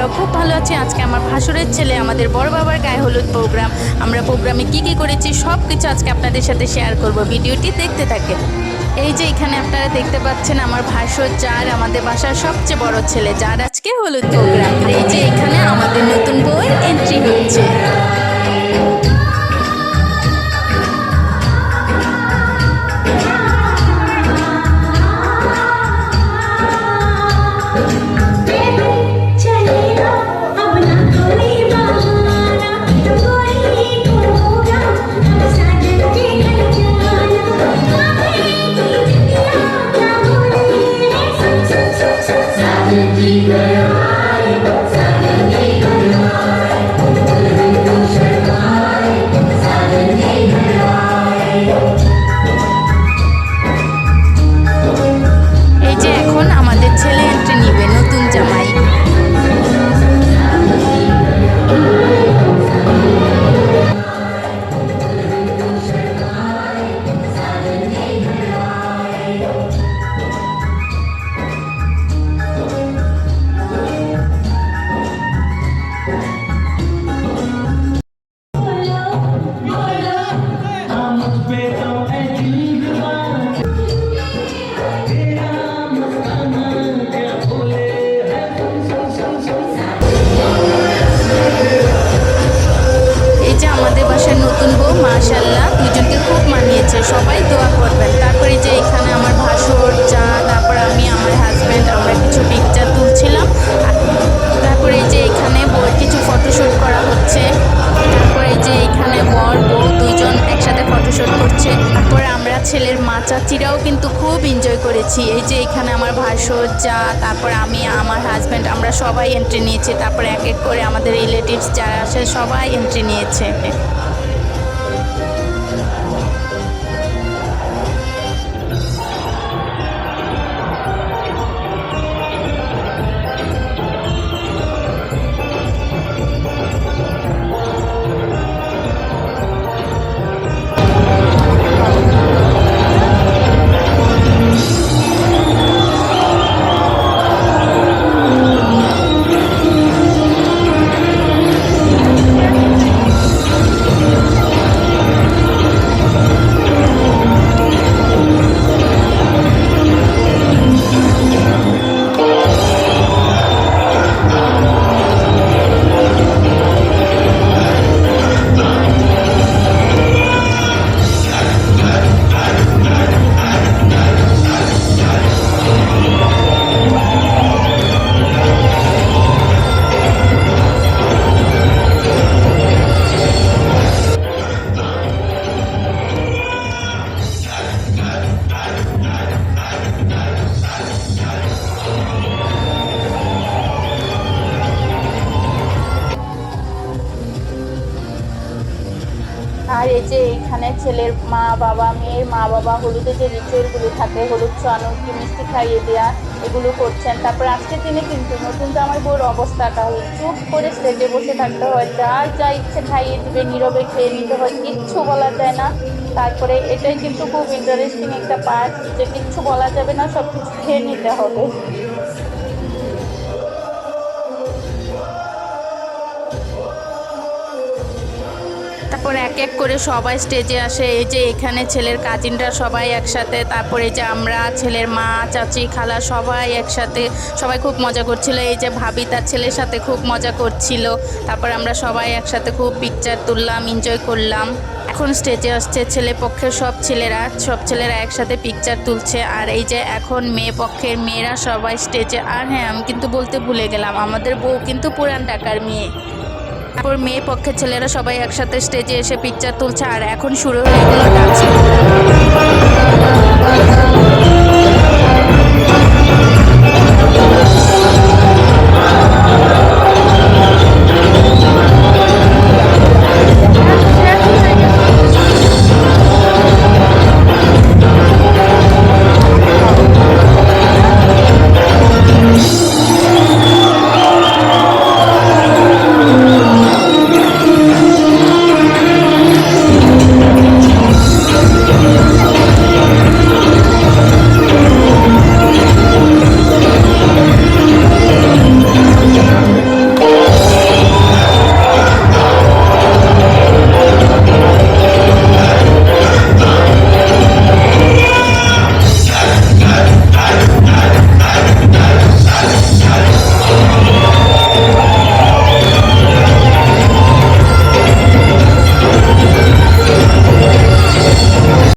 আমরাও খুব ভালো আছি আজকে আমার ভাসুরের ছেলে, আমাদের বড় বাবার গায়ে হলুদ প্রোগ্রাম আমরা প্রোগ্রামে কি কি করেছি সব কিছু আজকে আপনাদের সাথে শেয়ার করব। ভিডিওটি দেখতে থাকে এই যে এখানে আপনারা দেখতে পাচ্ছেন আমার ভাসুর, যার আমাদের বাসার সবচেয়ে বড় ছেলে, যার আজকে হলুদ প্রোগ্রাম এই যে এখানে আমাদের নতুন বউয়ের এন্ট্রি হচ্ছে। মাশাল্লাহ দুজনকে খুব মানিয়েছে, সবাই দোয়া করবেন। তারপরে যে এখানে আমার ভাসুর চা তারপর আমি, আমার হাজব্যান্ড আমরা কিছু পিকচার তুলছিলাম। তারপরে যে এখানে বউয়ের কিছু ফটোশ্যুট করা হচ্ছে। তারপরে যে এখানে বর, বউ দুজন একসাথে ফটোশ্যুট করছে। তারপরে আমরা ছেলের মা চাচিরাও কিন্তু খুব এনজয় করেছি। এই যে এখানে আমার ভাসুর চা তারপর আমি, আমার হাজব্যান্ড আমরা সবাই এন্ট্রি নিয়েছি। তারপরে এক এক করে আমাদের রিলেটিভস যারা আসে সবাই এন্ট্রি নিয়েছে। এই যে এইখানে ছেলের মা বাবা, মেয়ের মা বাবা হলুদে যে রিচুয়ালগুলো থাকে, হলুদ চানো কি মিষ্টি খাইয়ে দেওয়া এগুলো করছেন। তারপর আজকে দিনে কিন্তু নতুন জামাই বউর অবস্থাটা হল চুপ করে স্টেজে বসে থাকতে হয়, যার যা ইচ্ছে খাইয়ে দিবে, নীরবে খেয়ে নিতে হয়, কিচ্ছু বলা যায় না। তারপরে এটাই কিন্তু খুব ইন্টারেস্টিং একটা পার্ট যে কিচ্ছু বলা যাবে না সব কিছু খেয়ে নিতে হবে। তারপর এক এক করে সবাই স্টেজে আসে। এই যে এখানে ছেলের কাজিনরা সবাই একসাথে, তারপরে যে আমরা, ছেলের মা, চাচি, খালা সবাই একসাথে, সবাই খুব মজা করছিল। এই যে ভাবি তার ছেলের সাথে খুব মজা করছিল। তারপর আমরা সবাই একসাথে খুব পিকচার তুললাম এনজয় করলাম। এখন স্টেজে আসছে ছেলে পক্ষের সব ছেলেরা সব ছেলেরা একসাথে পিকচার তুলছে। আর এই যে এখন মেয়ে পক্ষের মেয়েরা সবাই স্টেজে আর হ্যাঁ আমি কিন্তু বলতে ভুলে গেলাম, আমাদের বউ কিন্তু পুরান ঢাকার মেয়ে। তারপর মেয়ে পক্ষে ছেলেরা সবাই একসাথে স্টেজে এসে পিকচার তুলছে, আর এখন শুরু হয়ে গেল